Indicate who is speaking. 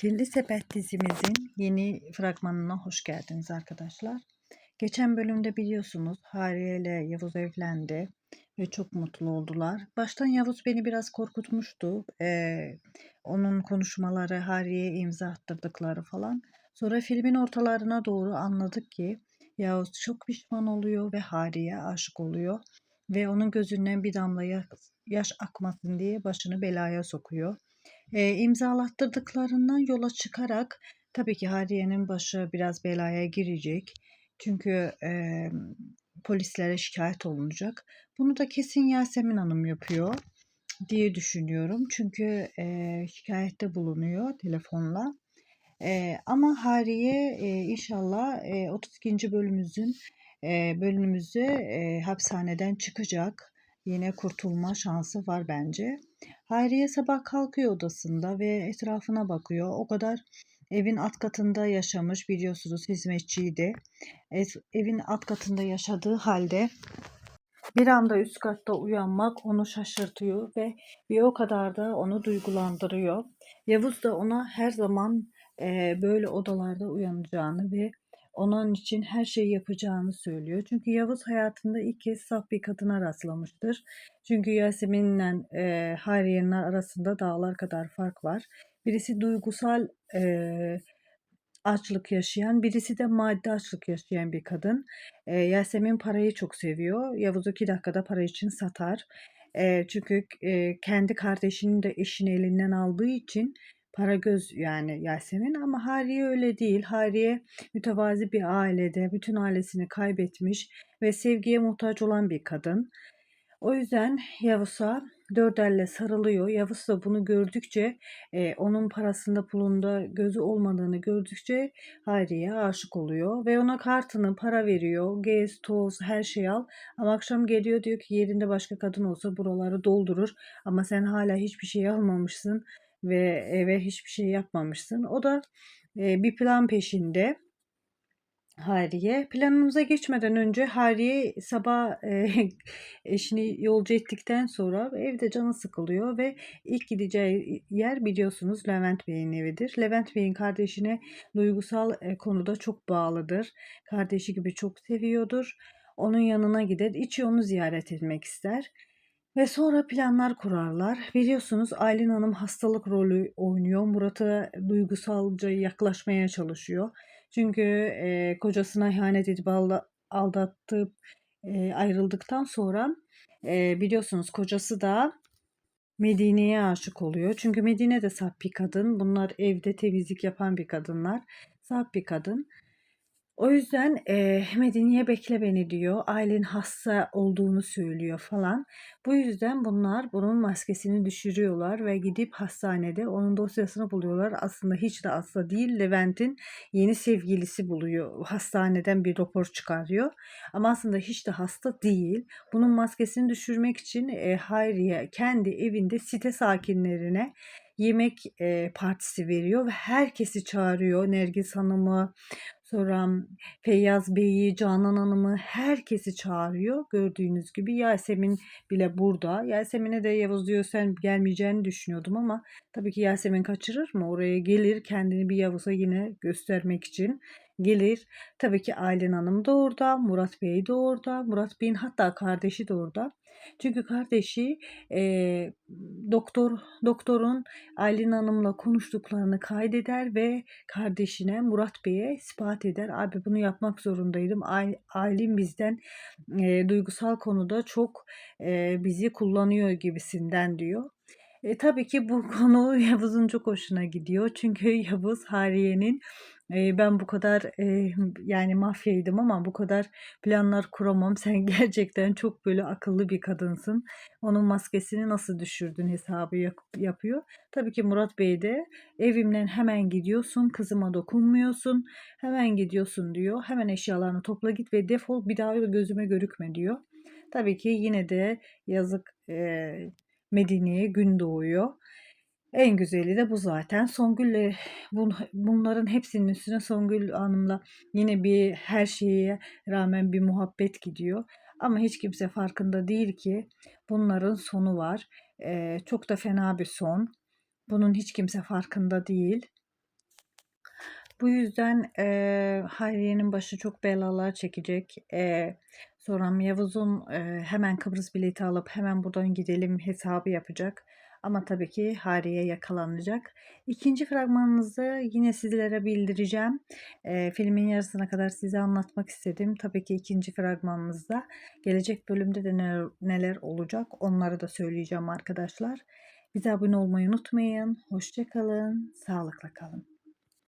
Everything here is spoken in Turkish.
Speaker 1: Kirli Sepet dizimizin yeni fragmanına hoş geldiniz arkadaşlar. Geçen bölümde biliyorsunuz Hariye ile Yavuz evlendi ve çok mutlu oldular. Baştan Yavuz beni biraz korkutmuştu. Ee, onun konuşmaları, Hariye'ye imza attırdıkları falan. Sonra filmin ortalarına doğru anladık ki Yavuz çok pişman oluyor ve Hariye aşık oluyor. Ve onun gözünden bir damla yaş akmasın diye başını belaya sokuyor e, imzalattırdıklarından yola çıkarak tabii ki Hariye'nin başı biraz belaya girecek. Çünkü e, polislere şikayet olunacak. Bunu da kesin Yasemin Hanım yapıyor diye düşünüyorum. Çünkü e, şikayette bulunuyor telefonla. E, ama Hariye e, inşallah e, 32. bölümümüzün e, bölümümüzde e, hapishaneden çıkacak. Yine kurtulma şansı var bence. Hayriye sabah kalkıyor odasında ve etrafına bakıyor. O kadar evin alt katında yaşamış biliyorsunuz hizmetçiydi. Evin alt katında yaşadığı halde bir anda üst katta uyanmak onu şaşırtıyor ve bir o kadar da onu duygulandırıyor. Yavuz da ona her zaman böyle odalarda uyanacağını ve onun için her şeyi yapacağını söylüyor. Çünkü Yavuz hayatında ilk kez saf bir kadına rastlamıştır. Çünkü Yasemin'le e, Hayriye'nin arasında dağlar kadar fark var. Birisi duygusal e, açlık yaşayan, birisi de maddi açlık yaşayan bir kadın. E, Yasemin parayı çok seviyor. Yavuz iki dakikada para için satar. E, çünkü e, kendi kardeşinin de eşini elinden aldığı için para göz yani Yasemin ama Hariye öyle değil. Hariye mütevazi bir ailede bütün ailesini kaybetmiş ve sevgiye muhtaç olan bir kadın. O yüzden Yavuz'a dört elle sarılıyor. Yavuz da bunu gördükçe e, onun parasında pulunda gözü olmadığını gördükçe Hayri'ye aşık oluyor. Ve ona kartını para veriyor. Gez, toz her şey al. Ama akşam geliyor diyor ki yerinde başka kadın olsa buraları doldurur. Ama sen hala hiçbir şey almamışsın ve eve hiçbir şey yapmamışsın. O da e, bir plan peşinde. Hariye. Planımıza geçmeden önce Hariye sabah e, eşini yolcu ettikten sonra evde canı sıkılıyor ve ilk gideceği yer biliyorsunuz Levent Bey'in evidir. Levent Bey'in kardeşine duygusal e, konuda çok bağlıdır. Kardeşi gibi çok seviyordur. Onun yanına gider, içi onu ziyaret etmek ister. Ve sonra planlar kurarlar. Biliyorsunuz Aylin Hanım hastalık rolü oynuyor. Murat'a duygusalca yaklaşmaya çalışıyor. Çünkü e, kocasına ihanet edip aldattıp e, ayrıldıktan sonra e, biliyorsunuz kocası da Medine'ye aşık oluyor. Çünkü Medine de saf bir kadın. Bunlar evde temizlik yapan bir kadınlar. Saf bir kadın. O yüzden e, Medine'ye bekle beni diyor. Ailen hasta olduğunu söylüyor falan. Bu yüzden bunlar bunun maskesini düşürüyorlar ve gidip hastanede onun dosyasını buluyorlar. Aslında hiç de hasta değil. Levent'in yeni sevgilisi buluyor. Hastaneden bir rapor çıkarıyor. Ama aslında hiç de hasta değil. Bunun maskesini düşürmek için e, Hayriye kendi evinde site sakinlerine yemek e, partisi veriyor ve herkesi çağırıyor. Nergis Hanım'ı, Sonra Feyyaz Bey'i, Canan Hanım'ı herkesi çağırıyor. Gördüğünüz gibi Yasemin bile burada. Yasemin'e de Yavuz diyor sen gelmeyeceğini düşünüyordum ama tabii ki Yasemin kaçırır mı? Oraya gelir kendini bir Yavuz'a yine göstermek için gelir. Tabii ki Aylin Hanım da orada, Murat Bey de orada, Murat Bey'in hatta kardeşi de orada. Çünkü kardeşi e, doktor doktorun Aylin Hanım'la konuştuklarını kaydeder ve kardeşine Murat Bey'e ispat eder. Abi bunu yapmak zorundaydım. Aylin bizden e, duygusal konuda çok e, bizi kullanıyor gibisinden diyor. E, tabii ki bu konu Yavuz'un çok hoşuna gidiyor. Çünkü Yavuz Hariye'nin e, ben bu kadar e, yani mafyaydım ama bu kadar planlar kuramam. Sen gerçekten çok böyle akıllı bir kadınsın. Onun maskesini nasıl düşürdün hesabı yapıyor. Tabii ki Murat Bey de evimden hemen gidiyorsun. Kızıma dokunmuyorsun. Hemen gidiyorsun diyor. Hemen eşyalarını topla git ve defol bir daha gözüme görükme diyor. Tabii ki yine de yazık e, Medine'ye gün doğuyor. En güzeli de bu zaten. Songül'le bun, bunların hepsinin üstüne Songül Hanım'la yine bir her şeye rağmen bir muhabbet gidiyor. Ama hiç kimse farkında değil ki bunların sonu var. Ee, çok da fena bir son. Bunun hiç kimse farkında değil. Bu yüzden eee, Hayriye'nin başı çok belalar çekecek. Eee, sonra Yavuz'un eee, hemen Kıbrıs bileti alıp hemen buradan gidelim hesabı yapacak. Ama tabii ki Hayriye yakalanacak. İkinci fragmanınızı yine sizlere bildireceğim. Eee, filmin yarısına kadar size anlatmak istedim. Tabii ki ikinci fragmanımızda gelecek bölümde de neler, neler olacak onları da söyleyeceğim arkadaşlar. Bize abone olmayı unutmayın. Hoşça kalın, sağlıkla kalın.